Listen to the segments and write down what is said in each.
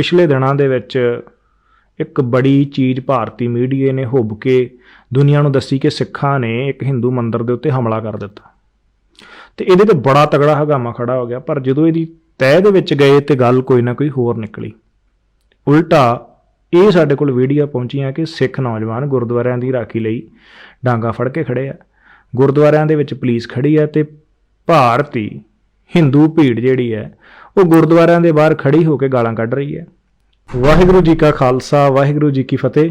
ਪਿਛਲੇ ਦਿਨਾਂ ਦੇ ਵਿੱਚ ਇੱਕ ਬੜੀ ਚੀਜ਼ ਭਾਰਤੀ ਮੀਡੀਆ ਨੇ ਹੁੱਬ ਕੇ ਦੁਨੀਆ ਨੂੰ ਦੱਸੀ ਕਿ ਸਿੱਖਾਂ ਨੇ ਇੱਕ ਹਿੰਦੂ ਮੰਦਿਰ ਦੇ ਉੱਤੇ ਹਮਲਾ ਕਰ ਦਿੱਤਾ। ਤੇ ਇਹਦੇ ਤੇ ਬੜਾ ਤਗੜਾ ਹਗਾਮਾ ਖੜਾ ਹੋ ਗਿਆ, ਪਰ ਜਦੋਂ ਇਹਦੀ ਤੈਅ ਦੇ ਵਿੱਚ ਗਏ ਤੇ ਗੱਲ ਕੋਈ ਨਾ ਕੋਈ ਹੋਰ ਨਿਕਲੀ। ਉਲਟਾ ਇਹ ਸਾਡੇ ਕੋਲ ਵੀਡੀਓ ਪਹੁੰਚੀਆਂ ਕਿ ਸਿੱਖ ਨੌਜਵਾਨ ਗੁਰਦੁਆਰਿਆਂ ਦੀ ਰਾਖੀ ਲਈ ਡਾਂਗਾ ਫੜ ਕੇ ਖੜੇ ਆ। ਗੁਰਦੁਆਰਿਆਂ ਦੇ ਵਿੱਚ ਪੁਲਿਸ ਖੜੀ ਹੈ ਤੇ ਭਾਰਤੀ ਹਿੰਦੂ ਭੀੜ ਜਿਹੜੀ ਹੈ ਉਹ ਗੁਰਦੁਆਰਿਆਂ ਦੇ ਬਾਹਰ ਖੜੀ ਹੋ ਕੇ ਗਾਲਾਂ ਕੱਢ ਰਹੀ ਹੈ। ਵਾਹਿਗੁਰੂ ਜੀ ਕਾ ਖਾਲਸਾ, ਵਾਹਿਗੁਰੂ ਜੀ ਕੀ ਫਤਿਹ।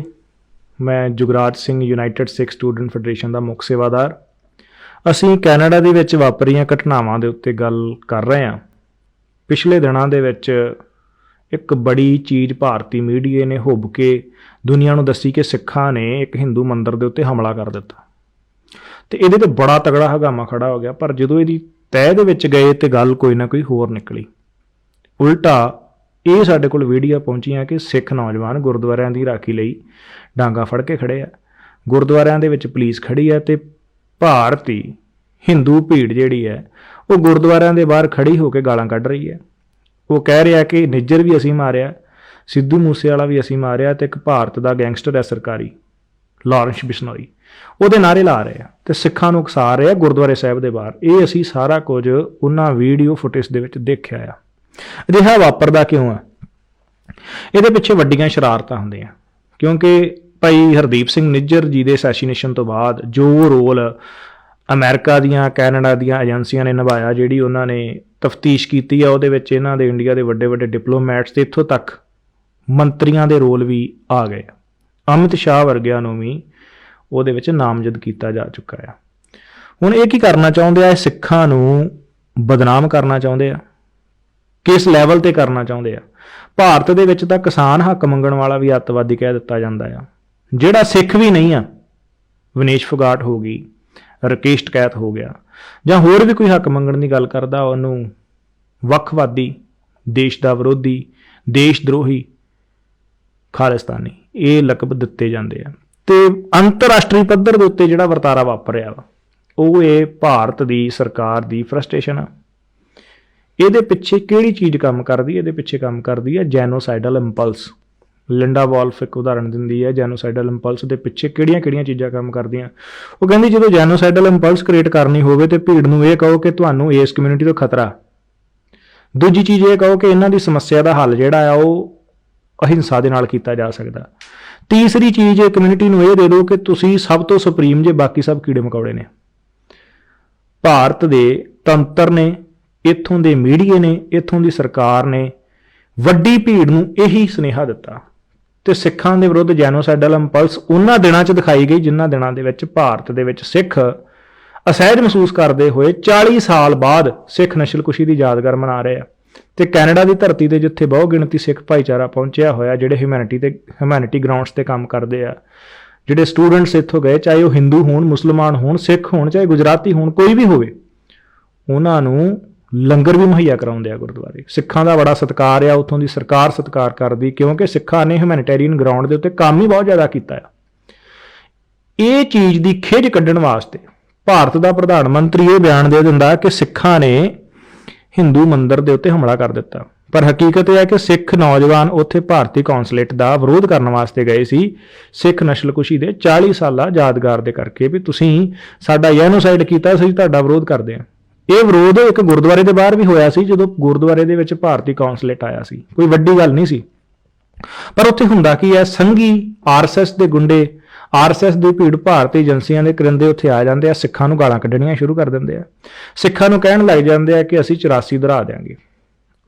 ਮੈਂ Jugraj Singh United Sikh student federation ਦਾ ਮੁੱਖ ਸੇਵਾਦਾਰ। ਅਸੀਂ ਕੈਨੇਡਾ ਦੇ ਵਿੱਚ ਵਾਪਰੀਆਂ ਘਟਨਾਵਾਂ ਦੇ ਉੱਤੇ ਗੱਲ ਕਰ ਰਹੇ ਹਾਂ। ਪਿਛਲੇ ਦਿਨਾਂ ਦੇ ਵਿੱਚ ਇੱਕ ਬੜੀ ਚੀਜ਼ ਭਾਰਤੀ ਮੀਡੀਆ ਨੇ ਹੁੱਬ ਕੇ ਦੁਨੀਆ ਨੂੰ ਦੱਸੀ ਕਿ ਸਿੱਖਾਂ ਨੇ ਇੱਕ ਹਿੰਦੂ ਮੰਦਿਰ ਦੇ ਉੱਤੇ ਹਮਲਾ ਕਰ ਦਿੱਤਾ। ਤੇ ਇਹਦੇ ਤੇ ਬੜਾ ਤਗੜਾ ਹਗਾਮਾ ਖੜਾ ਹੋ ਗਿਆ, ਪਰ ਜਦੋਂ ਇਹਦੀ ਤਹਿ ਦੇ ਵਿੱਚ ਗਏ ਤੇ ਗੱਲ ਕੋਈ ਨਾ ਕੋਈ ਹੋਰ ਨਿਕਲੀ। ਉਲਟਾ ਇਹ ਸਾਡੇ ਕੋਲ ਵੀਡੀਓ ਪਹੁੰਚੀਆਂ ਕਿ ਸਿੱਖ ਨੌਜਵਾਨ ਗੁਰਦੁਆਰਿਆਂ ਦੀ ਰਾਖੀ ਲਈ ਡਾਂਗਾ ਫੜ ਕੇ ਖੜੇ ਆ। ਗੁਰਦੁਆਰਿਆਂ ਦੇ ਵਿੱਚ ਪੁਲਿਸ ਖੜੀ ਹੈ ਤੇ ਭਾਰਤੀ ਹਿੰਦੂ ਭੀੜ ਜਿਹੜੀ ਹੈ ਉਹ ਗੁਰਦੁਆਰਿਆਂ ਦੇ ਬਾਹਰ ਖੜੀ ਹੋ ਕੇ ਗਾਲਾਂ ਕੱਢ ਰਹੀ ਹੈ ਉਹ ਕਹਿ ਰਿਹਾ ਕਿ ਨਿੱਜਰ ਵੀ ਅਸੀਂ ਮਾਰਿਆ, ਸਿੱਧੂ ਮੂਸੇਵਾਲਾ ਵੀ ਅਸੀਂ ਮਾਰਿਆ ਤੇ ਇੱਕ ਭਾਰਤ ਦਾ ਗੈਂਗਸਟਰ ਹੈ ਸਰਕਾਰੀ, ਲਾਰੈਂਸ ਬਿਸ਼ਨੋਈ। ਉਹਦੇ ਨਾਰੇ ਲਾ ਰਹੇ ਆ ਤੇ ਸਿੱਖਾਂ ਨੂੰ ਉਕਸਾ ਰਹੇ ਆ ਗੁਰਦੁਆਰੇ ਸਾਹਿਬ ਦੇ ਬਾਹਰ। ਇਹ ਅਸੀਂ ਸਾਰਾ ਕੁਝ ਉਹਨਾਂ ਵੀਡੀਓ ਫੁਟੇਜ ਦੇ ਵਿੱਚ ਦੇਖਿਆ ਆ। ਅਜਿਹਾ ਵਾਪਰਦਾ ਕਿਉਂ ਆ? ਇਹਦੇ ਪਿੱਛੇ ਵੱਡੀਆਂ ਸ਼ਰਾਰਤਾਂ ਹੁੰਦੀਆਂ। ਕਿਉਂਕਿ ਭਾਈ ਹਰਦੀਪ ਸਿੰਘ ਨਿੱਜਰ ਜੀ ਦੇ ਅਸੈਸੀਨੇਸ਼ਨ ਤੋਂ ਬਾਅਦ ਜੋ ਰੋਲ ਅਮਰੀਕਾ ਦੀਆਂ, ਕੈਨੇਡਾ ਦੀਆਂ ਏਜੰਸੀਆਂ ਨੇ ਨਿਭਾਇਆ, ਜਿਹੜੀ ਉਹਨਾਂ ਨੇ ਤਫਤੀਸ਼ ਕੀਤੀ ਆ, ਉਹਦੇ ਵਿੱਚ ਇਹਨਾਂ ਦੇ ਇੰਡੀਆ ਦੇ ਵੱਡੇ ਵੱਡੇ ਡਿਪਲੋਮੈਟਸ ਤੇ ਇੱਥੋਂ ਤੱਕ ਮੰਤਰੀਆਂ ਦੇ ਰੋਲ ਵੀ ਆ ਗਏ। ਆ। ਅਮਿਤ ਸ਼ਾਹ ਵਰਗਿਆਂ ਨੂੰ ਵੀ ਉਹਦੇ ਵਿੱਚ ਨਾਮਜ਼ਦ ਕੀਤਾ ਜਾ ਚੁੱਕਾ ਆ। ਹੁਣ ਇਹ ਕੀ ਕਰਨਾ ਚਾਹੁੰਦੇ ਆ? ਸਿੱਖਾਂ ਨੂੰ ਬਦਨਾਮ ਕਰਨਾ ਚਾਹੁੰਦੇ ਆ। ਕਿਸ ਲੈਵਲ ਤੇ ਕਰਨਾ ਚਾਹੁੰਦੇ ਆ? ਭਾਰਤ ਦੇ ਵਿੱਚ ਤਾਂ ਕਿਸਾਨ ਹੱਕ ਮੰਗਣ ਵਾਲਾ ਵੀ ਅੱਤਵਾਦੀ ਕਹਿ ਦਿੱਤਾ ਜਾਂਦਾ ਆ। ਜਿਹੜਾ ਸਿੱਖ ਵੀ ਨਹੀਂ ਆ, ਵਿਨੇਸ਼ ਫੁਗਾਟ ਹੋ ਗਈ, ਰਕੇਸ਼ ਟਕੈਤ ਹੋ ਗਿਆ, ਜਾਂ ਹੋਰ ਵੀ ਕੋਈ ਹੱਕ ਮੰਗਣ ਦੀ ਗੱਲ ਕਰਦਾ, ਉਹਨੂੰ ਵੱਖਵਾਦੀ, ਦੇਸ਼ ਦਾ ਵਿਰੋਧੀ, ਦੇਸ਼ ਦਰੋਹੀ, ਖਾਲਿਸਤਾਨੀ, ਇਹ ਲਕਬ ਦਿੱਤੇ ਜਾਂਦੇ ਆ। ਤੇ ਅੰਤਰਰਾਸ਼ਟਰੀ ਪੱਧਰ ਦੇ ਉੱਤੇ ਜਿਹੜਾ ਵਰਤਾਰਾ ਵਾਪਰ ਰਿਹਾ ਵਾ, ਉਹ ਇਹ ਭਾਰਤ ਦੀ ਸਰਕਾਰ ਦੀ ਫਰਸਟ੍ਰੇਸ਼ਨ ਆ। ਇਹਦੇ ਪਿੱਛੇ ਕਿਹੜੀ ਚੀਜ਼ ਕੰਮ ਕਰਦੀ ਹੈ? ਇਹਦੇ ਪਿੱਛੇ ਕੰਮ ਕਰਦੀ ਹੈ ਜੈਨੋਸਾਈਡਲ ਇੰਪਲਸ ਲਿੰਡਾ ਵਾਲਫ ਇੱਕ ਉਦਾਹਰਣ ਦਿੰਦੀ ਹੈ ਜੈਨੋਸਾਈਡਲ ਇੰਪਲਸ ਦੇ ਪਿੱਛੇ ਕਿਹੜੀਆਂ-ਕਿਹੜੀਆਂ ਚੀਜ਼ਾਂ ਕੰਮ ਕਰਦੀਆਂ? ਉਹ ਕਹਿੰਦੀ ਜਦੋਂ ਜੈਨੋਸਾਈਡਲ ਇੰਪਲਸ ਕ੍ਰੀਏਟ ਕਰਨੀ ਹੋਵੇ ਤੇ ਭੀੜ ਨੂੰ ਇਹ ਕਹੋ ਕਿ ਤੁਹਾਨੂੰ ਇਸ ਕਮਿਊਨਿਟੀ ਤੋਂ ਖਤਰਾ ਦੂਜੀ ਚੀਜ਼ ਇਹ ਕਹੋ ਕਿ ਇਹਨਾਂ ਦੀ ਸਮੱਸਿਆ ਦਾ ਹੱਲ ਜਿਹੜਾ ਆ ਉਹ ਅਹਿੰਸਾ ਦੇ ਨਾਲ ਕੀਤਾ ਜਾ ਸਕਦਾ। ਤੀਸਰੀ ਚੀਜ਼ ਇਹ ਕਮਿਊਨਿਟੀ ਨੂੰ ਇਹ ਦੇ ਦਿਓ ਕਿ ਤੁਸੀਂ ਸਭ ਤੋਂ ਸੁਪਰੀਮ ਜੇ ਬਾਕੀ ਸਭ ਕੀੜੇ ਮਕੌੜੇ ਨੇ। ਭਾਰਤ ਦੇ ਤੰਤਰ ਨੇ ਇੱਥੋਂ ਦੇ ਮੀਡੀਏ ਨੇ, ਇੱਥੋਂ ਦੀ ਸਰਕਾਰ ਨੇ ਵੱਡੀ ਭੀੜ ਨੂੰ ਇਹੀ ਸੁਨੇਹਾ ਦਿੱਤਾ। ਤੇ ਸਿੱਖਾਂ ਦੇ ਵਿਰੁੱਧ ਜੈਨੋਸਾਈਡਲ ਇੰਪਲਸ ਉਹਨਾਂ ਦਿਨਾਂ 'ਚ ਦਿਖਾਈ ਗਈ, ਜਿਨ੍ਹਾਂ ਦਿਨਾਂ ਦੇ ਵਿੱਚ ਭਾਰਤ ਦੇ ਵਿੱਚ ਸਿੱਖ ਅਸਹਿਜ ਮਹਿਸੂਸ ਕਰਦੇ ਹੋਏ 40 ਸਾਲ ਬਾਅਦ ਸਿੱਖ ਨਸਲਕੁਸ਼ੀ ਦੀ ਯਾਦਗਾਰ ਮਨਾ ਰਹੇ ਆ। ਤੇ ਕੈਨੇਡਾ ਦੀ ਧਰਤੀ ਤੇ ਜਿੱਥੇ ਬਹੁ ਗਿਣਤੀ ਸਿੱਖ ਭਾਈਚਾਰਾ ਪਹੁੰਚਿਆ ਹੋਇਆ, ਜਿਹੜੇ ਹਿਊਮੈਨਿਟੀ ਤੇ ਹਿਊਮੈਨਿਟੀ ਗਰਾਊਂਡਸ ਤੇ ਕੰਮ ਕਰਦੇ ਆ, ਜਿਹੜੇ ਸਟੂਡੈਂਟਸ ਇੱਥੋਂ ਗਏ, ਚਾਹੇ ਉਹ ਹਿੰਦੂ ਹੋਣ ਮੁਸਲਮਾਨ ਹੋਣ, ਸਿੱਖ ਹੋਣ, ਚਾਹੇ ਗੁਜਰਾਤੀ ਹੋਣ, ਕੋਈ ਵੀ ਹੋਵੇ, ਉਹਨਾਂ ਨੂੰ ਲੰਗਰ ਵੀ ਮੁਹੱਈਆ ਕਰਾਉਂਦੇ ਆ ਗੁਰਦੁਆਰੇ। ਸਿੱਖਾਂ ਦਾ ਬੜਾ ਸਤਿਕਾਰ ਆ, ਉੱਥੋਂ ਦੀ ਸਰਕਾਰ ਸਤਿਕਾਰ ਕਰਦੀ, ਕਿਉਂਕਿ ਸਿੱਖਾਂ ਨੇ ਹਿਊਮੈਨਿਟੇਰੀਅਨ ਗਰਾਊਂਡ ਦੇ ਉੱਤੇ ਕੰਮ ਹੀ ਬਹੁਤ ਜ਼ਿਆਦਾ ਕੀਤਾ ਆ। ਇਹ ਚੀਜ਼ ਦੀ ਖਿੱਚ ਕੱਢਣ ਵਾਸਤੇ ਭਾਰਤ ਦਾ ਪ੍ਰਧਾਨ ਮੰਤਰੀ ਇਹ ਬਿਆਨ ਦੇ ਦਿੰਦਾ ਕਿ ਸਿੱਖਾਂ ਨੇ ਹਿੰਦੂ ਮੰਦਿਰ ਦੇ ਉੱਤੇ ਹਮਲਾ ਕਰ ਦਿੱਤਾ। ਪਰ ਹਕੀਕਤ ਇਹ ਹੈ ਕਿ ਸਿੱਖ ਨੌਜਵਾਨ ਉੱਥੇ ਭਾਰਤੀ ਕੌਂਸਲੇਟ ਦਾ ਵਿਰੋਧ ਕਰਨ ਵਾਸਤੇ ਗਏ ਸੀ। ਸਿੱਖ ਨਸਲਕੁਸ਼ੀ ਦੇ 40 ਸਾਲਾ ਯਾਦਗਾਰ ਦੇ ਕਰਕੇ ਵੀ ਤੁਸੀਂ ਸਾਡਾ ਜੈਨੋਸਾਈਡ ਕੀਤਾ ਸੀ ਤੁਹਾਡਾ ਵਿਰੋਧ ਕਰਦੇ ਹਾਂ। ਇਹ ਵਿਰੋਧ ਇੱਕ ਗੁਰਦੁਆਰੇ ਦੇ ਬਾਹਰ ਵੀ ਹੋਇਆ ਸੀ, ਜਦੋਂ ਗੁਰਦੁਆਰੇ ਦੇ ਵਿੱਚ ਭਾਰਤੀ ਕੌਂਸਲੇਟ ਆਇਆ ਸੀ। ਕੋਈ ਵੱਡੀ ਗੱਲ ਨਹੀਂ ਸੀ। ਪਰ ਉੱਥੇ ਹੁੰਦਾ ਕੀ ਹੈ, ਸੰਘੀ ਆਰਐਸਐਸ ਦੇ ਗੁੰਡੇ ਆਰਐਸਐਸ ਦੀ ਭੀੜ ਭਾਰਤੀ ਏਜੰਸੀਆਂ ਦੇ ਕਰਿੰਦੇ ਉੱਥੇ ਆ ਜਾਂਦੇ ਆ, ਸਿੱਖਾਂ ਨੂੰ ਗਾਲਾਂ ਕੱਢਣੀਆਂ ਸ਼ੁਰੂ ਕਰ ਦਿੰਦੇ ਆ। ਸਿੱਖਾਂ ਨੂੰ ਕਹਿਣ ਲੱਗ ਜਾਂਦੇ ਆ ਕਿ ਅਸੀਂ 84 ਦਰਾ ਦੇਾਂਗੇ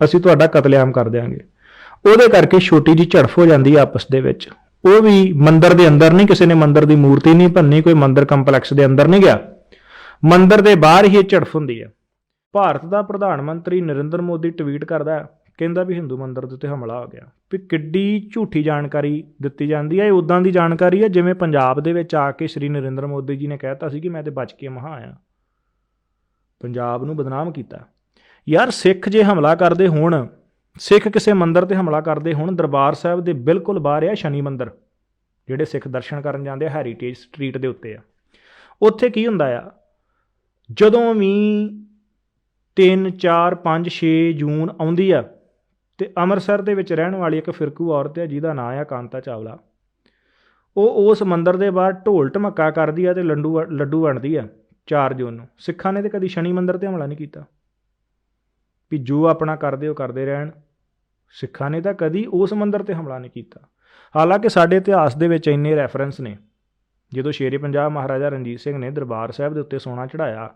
ਅਸੀਂ ਤੁਹਾਡਾ ਕਤਲੇਆਮ ਕਰ ਦੇਾਂਗੇ ਉਹਦੇ ਕਰਕੇ ਛੋਟੀ ਜੀ ਝੜਫ ਹੋ ਜਾਂਦੀ ਆ ਆਪਸ ਦੇ ਵਿੱਚ। ਉਹ ਵੀ ਮੰਦਰ ਦੇ ਅੰਦਰ ਨਹੀਂ, ਕਿਸੇ ਨੇ ਮੰਦਰ ਦੀ ਮੂਰਤੀ ਨਹੀਂ ਭੰਨੀ, ਕੋਈ ਮੰਦਰ ਕੰਪਲੈਕਸ ਦੇ ਅੰਦਰ ਨਹੀਂ ਗਿਆ। ਮੰਦਰ ਦੇ ਬਾਹਰ ਹੀ ਇਹ ਝੜਫ ਹੁੰਦੀ ਆ। ਭਾਰਤ ਦਾ ਪ੍ਰਧਾਨ ਮੰਤਰੀ ਨਰਿੰਦਰ ਮੋਦੀ ਟਵੀਟ ਕਰਦਾ ਹੈ, ਕਹਿੰਦਾ ਵੀ ਹਿੰਦੂ ਮੰਦਰ ਦੇ ਉੱਤੇ ਹਮਲਾ ਹੋ ਗਿਆ। ਵੀ ਕਿੱਡੀ ਝੂਠੀ ਜਾਣਕਾਰੀ ਦਿੱਤੀ ਜਾਂਦੀ ਹੈ ਇਹ ਉਦਾਂ ਦੀ ਜਾਣਕਾਰੀ ਹੈ ਜਿਵੇਂ ਪੰਜਾਬ ਦੇ ਵਿੱਚ ਆ ਕੇ ਸ੍ਰੀ ਨਰਿੰਦਰ ਮੋਦੀ ਜੀ ਨੇ ਕਹਿਤਾ ਸੀ ਕਿ ਮੈਂ ਤੇ ਬਚ ਕੇ ਮਹਾ ਆਇਆ। ਪੰਜਾਬ ਨੂੰ ਬਦਨਾਮ ਕੀਤਾ। ਯਾਰ ਸਿੱਖ ਜੇ ਹਮਲਾ ਕਰਦੇ ਹੋਣ ਸਿੱਖ ਕਿਸੇ ਮੰਦਰ ਤੇ ਹਮਲਾ ਕਰਦੇ ਹੋਣ ਦਰਬਾਰ ਸਾਹਿਬ ਦੇ ਬਿਲਕੁਲ ਬਾਹਰ ਆ ਸ਼ਨੀ ਮੰਦਰ ਜਿਹੜੇ ਸਿੱਖ ਦਰਸ਼ਨ ਕਰਨ ਜਾਂਦੇ ਆ ਹੈਰੀਟੇਜ ਸਟਰੀਟ ਦੇ ਉੱਤੇ ਆ। ਉੱਥੇ ਕੀ ਹੁੰਦਾ ਆ? ਜਦੋਂ ਵੀ 3 4 5 6 ਜੂਨ ਆਉਂਦੀ ਆ ਤੇ ਅੰਮ੍ਰਿਤਸਰ ਦੇ ਵਿੱਚ ਰਹਿਣ ਵਾਲੀ ਇੱਕ ਫਿਰਕੂ ਔਰਤ ਹੈ ਜਿਹਦਾ ਨਾਂ ਆ ਕਾਂਤਾ ਚਾਵਲਾ। ਉਹ ਉਸ ਮੰਦਿਰ ਦੇ ਬਾਹਰ ਢੋਲ ਢਮੱਕਾ ਕਰਦੀ ਆ ਤੇ ਲੰਡੂ ਲੱਡੂ ਵੰਡਦੀ ਆ 4 ਜੂਨ ਨੂੰ। ਸਿੱਖਾਂ ਨੇ ਤੇ ਕਦੀ ਸ਼ਨੀ ਮੰਦਿਰ ਤੇ ਹਮਲਾ ਨਹੀਂ ਕੀਤਾ। ਵੀ ਜੋ ਆਪਣਾ ਕਰਦੇ, ਉਹ ਕਰਦੇ ਰਹਿਣ। ਸਿੱਖਾਂ ਨੇ ਤਾਂ ਕਦੀ ਉਸ ਮੰਦਿਰ ਤੇ ਹਮਲਾ ਨਹੀਂ ਕੀਤਾ। ਹਾਲਾਂਕਿ ਸਾਡੇ ਇਤਿਹਾਸ ਦੇ ਵਿੱਚ ਇੰਨੇ ਰੈਫਰੈਂਸ ਨੇ। ਜਦੋਂ ਸ਼ੇਰੇ ਪੰਜਾਬ ਮਹਾਰਾਜਾ ਰਣਜੀਤ ਸਿੰਘ ਨੇ ਦਰਬਾਰ ਸਾਹਿਬ ਦੇ ਉੱਤੇ ਸੋਨਾ ਚੜਾਇਆ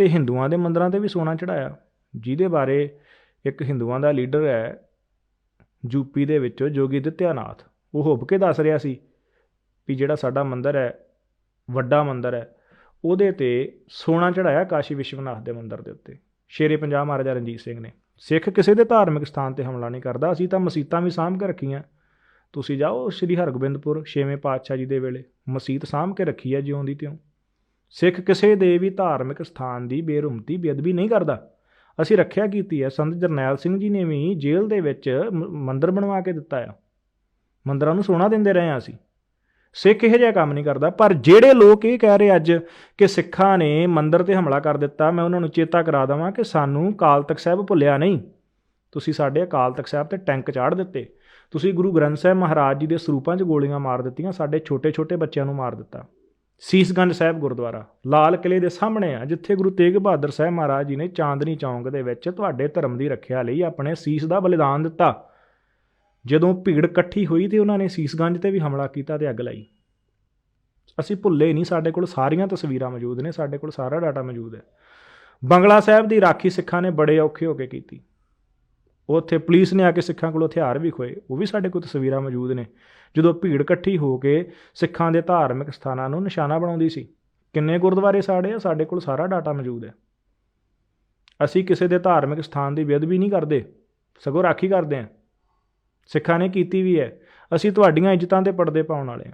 ਤੇ ਹਿੰਦੂਆਂ ਦੇ ਮੰਦਰਾਂ ਤੇ ਵੀ ਸੋਨਾ ਚੜਾਇਆ ਜਿਹਦੇ ਬਾਰੇ ਇੱਕ ਹਿੰਦੂਆਂ ਦਾ ਲੀਡਰ ਹੈ ਯੂਪੀ ਦੇ ਵਿੱਚੋਂ ਜੋਗੀ ਦਿੱਤਿਆਨਾਥ। ਉਹ ਹੁੱਬ ਕੇ ਦੱਸ ਰਿਹਾ ਸੀ ਵੀ ਜਿਹੜਾ ਸਾਡਾ ਮੰਦਿਰ ਹੈ, ਵੱਡਾ ਮੰਦਿਰ ਹੈ, ਉਹਦੇ ਤੇ ਸੋਨਾ ਚੜਾਇਆ ਕਾਸ਼ੀ ਵਿਸ਼ਵਨਾਥ ਦੇ ਮੰਦਿਰ ਦੇ ਉੱਤੇ। ਸ਼ੇਰੇ ਪੰਜਾਬ ਮਹਾਰਾਜਾ ਰਣਜੀਤ ਸਿੰਘ ਨੇ। ਸਿੱਖ ਕਿਸੇ ਦੇ ਧਾਰਮਿਕ ਸਥਾਨ ਤੇ ਹਮਲਾ ਨਹੀਂ ਕਰਦਾ। ਅਸੀਂ ਤਾਂ ਮਸੀਤਾਂ ਵੀ ਸਾਂਭ ਕੇ ਰੱਖੀਆਂ। ਤੁਸੀਂ ਜਾਓ ਸ੍ਰੀ ਹਰਗੋਬਿੰਦਪੁਰ ਛੇਵੇਂ ਪਾਤਸ਼ਾਹ ਜੀ ਦੇ ਵੇਲੇ। ਮਸੀਤ ਸਾਂਭ ਕੇ ਰੱਖੀ ਹੈ ਜਿਉਂ ਦੀ ਤਿਉਂ। ਸਿੱਖ ਕਿਸੇ ਦੇ ਵੀ ਧਾਰਮਿਕ ਸਥਾਨ ਦੀ ਬੇਰੁਮਤੀ ਬੇਅਦਬੀ ਨਹੀਂ ਕਰਦਾ। ਅਸੀਂ ਰੱਖਿਆ ਕੀਤੀ ਹੈ, ਸੰਤ ਜਰਨੈਲ ਸਿੰਘ ਜੀ ਨੇ ਵੀ ਜੇਲ੍ਹ ਦੇ ਵਿੱਚ ਮ- ਮੰਦਿਰ ਬਣਵਾ ਕੇ ਦਿੱਤਾ ਆ। ਮੰਦਰਾਂ ਨੂੰ ਸੋਨਾ ਦਿੰਦੇ ਰਹੇ ਹਾਂ ਅਸੀਂ। ਸਿੱਖ ਇਹੋ ਜਿਹਾ ਕੰਮ ਨਹੀਂ ਕਰਦਾ, ਪਰ ਜਿਹੜੇ ਲੋਕ ਇਹ ਕਹਿ ਰਹੇ ਅੱਜ ਕਿ ਸਿੱਖਾਂ ਨੇ ਮੰਦਿਰ ਤੇ ਹਮਲਾ ਕਰ ਦਿੱਤਾ, ਮੈਂ ਉਹਨਾਂ ਨੂੰ ਚੇਤਾ ਕਰਾ ਦਵਾਂ ਕਿ ਸਾਨੂੰ ਕਾਲ ਤਖਤ ਸਾਹਿਬ ਭੁੱਲਿਆ ਨਹੀਂ। ਤੁਸੀਂ ਸਾਡੇ ਅਕਾਲ ਤਖਤ ਸਾਹਿਬ ਤੇ ਟੈਂਕ ਚਾੜ ਦਿੱਤੇ। ਤੁਸੀਂ ਗੁਰੂ ਗ੍ਰੰਥ ਸਾਹਿਬ ਮਹਾਰਾਜ ਜੀ ਦੇ ਸਰੂਪਾਂ 'ਚ ਗੋਲੀਆਂ ਮਾਰ ਦਿੱਤੀਆਂ, ਸਾਡੇ ਛੋਟੇ-ਛੋਟੇ ਬੱਚਿਆਂ ਨੂੰ ਮਾਰ ਦਿੱਤਾ। ਸੀਸਗੰਜ ਸਾਹਿਬ ਗੁਰਦੁਆਰਾ, ਲਾਲ ਕਿਲੇ ਦੇ ਸਾਹਮਣੇ ਆ, ਜਿੱਥੇ ਗੁਰੂ ਤੇਗ ਬਹਾਦਰ ਸਾਹਿਬ ਮਹਾਰਾਜ ਜੀ ਨੇ ਚਾਂਦਨੀ ਚੌਂਕ ਦੇ ਵਿੱਚ ਤੁਹਾਡੇ ਧਰਮ ਦੀ ਰੱਖਿਆ ਲਈ ਆਪਣੇ ਸੀਸ ਦਾ ਬਲੀਦਾਨ ਦਿੱਤਾ। ਜਦੋਂ ਭੀੜ ਇਕੱਠੀ ਹੋਈ ਤੇ ਉਹਨਾਂ ਨੇ ਸੀਸਗੰਜ ਤੇ ਵੀ ਹਮਲਾ ਕੀਤਾ ਤੇ ਅੱਗ ਲਾਈ। ਅਸੀਂ ਭੁੱਲੇ ਨਹੀਂ, ਸਾਡੇ ਕੋਲ ਸਾਰੀਆਂ ਤਸਵੀਰਾਂ ਮੌਜੂਦ ਨੇ, ਸਾਡੇ ਕੋਲ ਸਾਰਾ ਡਾਟਾ ਮੌਜੂਦ ਹੈ। ਬੰਗਲਾ ਸਾਹਿਬ ਦੀ ਰਾਖੀ ਸਿੱਖਾਂ ਨੇ ਬੜੇ ਔਖੇ ਹੋ ਕੇ ਕੀਤੀ। ਉੱਥੇ ਪੁਲਿਸ ਨੇ ਆ ਕੇ ਸਿੱਖਾਂ ਕੋਲ ਹਥਿਆਰ ਵੀ ਖੋਏ। ਉਹ ਵੀ ਸਾਡੇ ਕੋਲ ਤਸਵੀਰਾਂ ਮੌਜੂਦ ਨੇ। ਜਦੋਂ ਭੀੜ ਇਕੱਠੀ ਹੋ ਕੇ ਸਿੱਖਾਂ ਦੇ ਧਾਰਮਿਕ ਸਥਾਨਾਂ ਨੂੰ ਨਿਸ਼ਾਨਾ ਬਣਾਉਂਦੀ ਸੀ, ਕਿੰਨੇ ਗੁਰਦੁਆਰੇ ਸਾੜੇ ਆ? ਸਾਡੇ ਕੋਲ ਸਾਰਾ ਡਾਟਾ ਮੌਜੂਦ ਹੈ। ਅਸੀਂ ਕਿਸੇ ਦੇ ਧਾਰਮਿਕ ਸਥਾਨ ਦੀ ਬੇਅਦਬੀ ਨਹੀਂ ਕਰਦੇ। ਸਗੋਂ ਰਾਖੀ ਕਰਦੇ ਹਾਂ। ਸਿੱਖਾਂ ਨੇ ਕੀਤੀ ਵੀ ਹੈ। ਅਸੀਂ ਤੁਹਾਡੀਆਂ ਇੱਜ਼ਤਾਂ ਤੇ ਪਰਦੇ ਪਾਉਣ ਵਾਲੇ ਹਾਂ।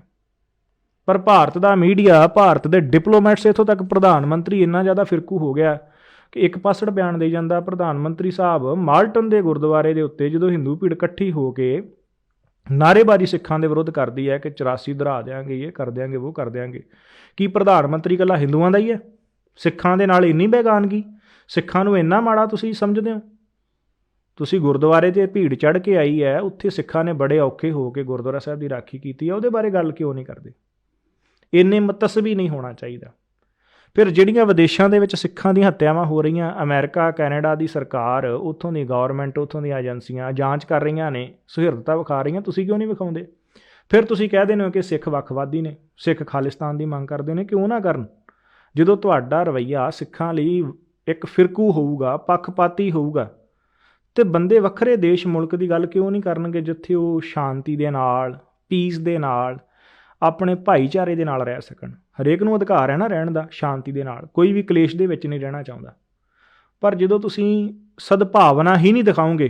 ਪਰ ਭਾਰਤ ਦਾ ਮੀਡੀਆ, ਭਾਰਤ ਦੇ ਡਿਪਲੋਮੈਟਸ ਇਥੋਂ ਤੱਕ ਪ੍ਰਧਾਨ ਮੰਤਰੀ ਇੰਨਾ ਜ਼ਿਆਦਾ ਫਿਰਕੂ ਹੋ ਗਿਆ ਕਿ ਇੱਕ ਪਾਸੜ ਬਿਆਨ ਦੇ ਜਾਂਦਾ ਪ੍ਰਧਾਨ ਮੰਤਰੀ ਸਾਹਿਬ, ਮਾਲਟਨ ਦੇ ਗੁਰਦੁਆਰੇ ਦੇ ਉੱਤੇ ਜਦੋਂ ਹਿੰਦੂ ਭੀੜ ਇਕੱਠੀ ਹੋ ਕੇ ਨਾਰੇਬਾਜ਼ੀ ਸਿੱਖਾਂ ਦੇ ਵਿਰੁੱਧ ਕਰਦੀ ਹੈ ਕਿ 84 ਦਰਾ ਦੇਾਂਗੇ ਇਹ ਕਰ ਦਿਆਂਗੇ, ਉਹ ਕਰ ਦਿਆਂਗੇ, ਕੀ ਪ੍ਰਧਾਨ ਮੰਤਰੀ ਇਕੱਲਾ ਹਿੰਦੂਆਂ ਦਾ ਹੀ ਹੈ? ਸਿੱਖਾਂ ਦੇ ਨਾਲ ਇੰਨੀ ਬੇਗਾਨਗੀ, ਸਿੱਖਾਂ ਨੂੰ ਇੰਨਾ ਮਾੜਾ ਤੁਸੀਂ ਸਮਝਦੇ ਹੋ? ਤੁਸੀਂ ਗੁਰਦੁਆਰੇ ਤੇ ਭੀੜ ਚੜ ਕੇ ਆਈ ਹੈ, ਉੱਥੇ ਸਿੱਖਾਂ ਨੇ ਬੜੇ ਔਖੇ ਹੋ ਕੇ ਗੁਰਦੁਆਰਾ ਸਾਹਿਬ ਦੀ ਰਾਖੀ ਕੀਤੀ ਹੈ, ਉਹਦੇ ਬਾਰੇ ਗੱਲ ਕਿਉਂ ਨਹੀਂ ਕਰਦੇ? ਇੰਨੇ ਮਤਸਬੀ ਨਹੀਂ ਹੋਣਾ ਚਾਹੀਦਾ। ਫਿਰ ਜਿਹੜੀਆਂ ਵਿਦੇਸ਼ਾਂ ਦੇ ਵਿੱਚ ਸਿੱਖਾਂ ਦੀਆਂ ਹੱਤਿਆਵਾਂ ਹੋ ਰਹੀਆਂ, ਅਮਰੀਕਾ, ਕੈਨੇਡਾ ਦੀ ਸਰਕਾਰ, ਉੱਥੋਂ ਦੀ ਗਵਰਨਮੈਂਟ ਉੱਥੋਂ ਦੀਆਂ ਏਜੰਸੀਆਂ ਜਾਂਚ ਕਰ ਰਹੀਆਂ ਨੇ, ਸੁਹਿਰਦਤਾ ਵਿਖਾ ਰਹੀਆਂ, ਤੁਸੀਂ ਕਿਉਂ ਨਹੀਂ ਵਿਖਾਉਂਦੇ? ਫਿਰ ਤੁਸੀਂ ਕਹਿ ਦਿੰਦੇ ਹੋ ਕਿ ਸਿੱਖ ਵੱਖਵਾਦੀ ਨੇ, ਸਿੱਖ ਖਾਲਿਸਤਾਨ ਦੀ ਮੰਗ ਕਰਦੇ ਨੇ, ਕਿਉਂ ਨਾ ਕਰਨ? ਜਦੋਂ ਤੁਹਾਡਾ ਰਵਈਆ ਸਿੱਖਾਂ ਲਈ ਇੱਕ ਫਿਰਕੂ ਹੋਊਗਾ, ਪੱਖਪਾਤੀ ਹੋਊਗਾ, ਤੇ ਬੰਦੇ ਵੱਖਰੇ ਦੇਸ਼, ਮੁਲਕ ਦੀ ਗੱਲ ਕਿਉਂ ਨਹੀਂ ਕਰਨਗੇ, ਜਿੱਥੇ ਉਹ ਸ਼ਾਂਤੀ ਦੇ ਨਾਲ ਪੀਸ ਦੇ ਨਾਲ, ਆਪਣੇ ਭਾਈਚਾਰੇ ਦੇ ਨਾਲ ਰਹਿ ਸਕਣ? ਹਰੇਕ ਨੂੰ ਅਧਿਕਾਰ ਹੈ ਨਾ ਰਹਿਣ ਦਾ, ਸ਼ਾਂਤੀ ਦੇ ਨਾਲ। ਕੋਈ ਵੀ ਕਲੇਸ਼ ਦੇ ਵਿੱਚ ਨਹੀਂ ਰਹਿਣਾ ਚਾਹੁੰਦਾ। ਪਰ ਜਦੋਂ ਤੁਸੀਂ ਸਦਭਾਵਨਾ ਹੀ ਨਹੀਂ ਦਿਖਾਓਗੇ,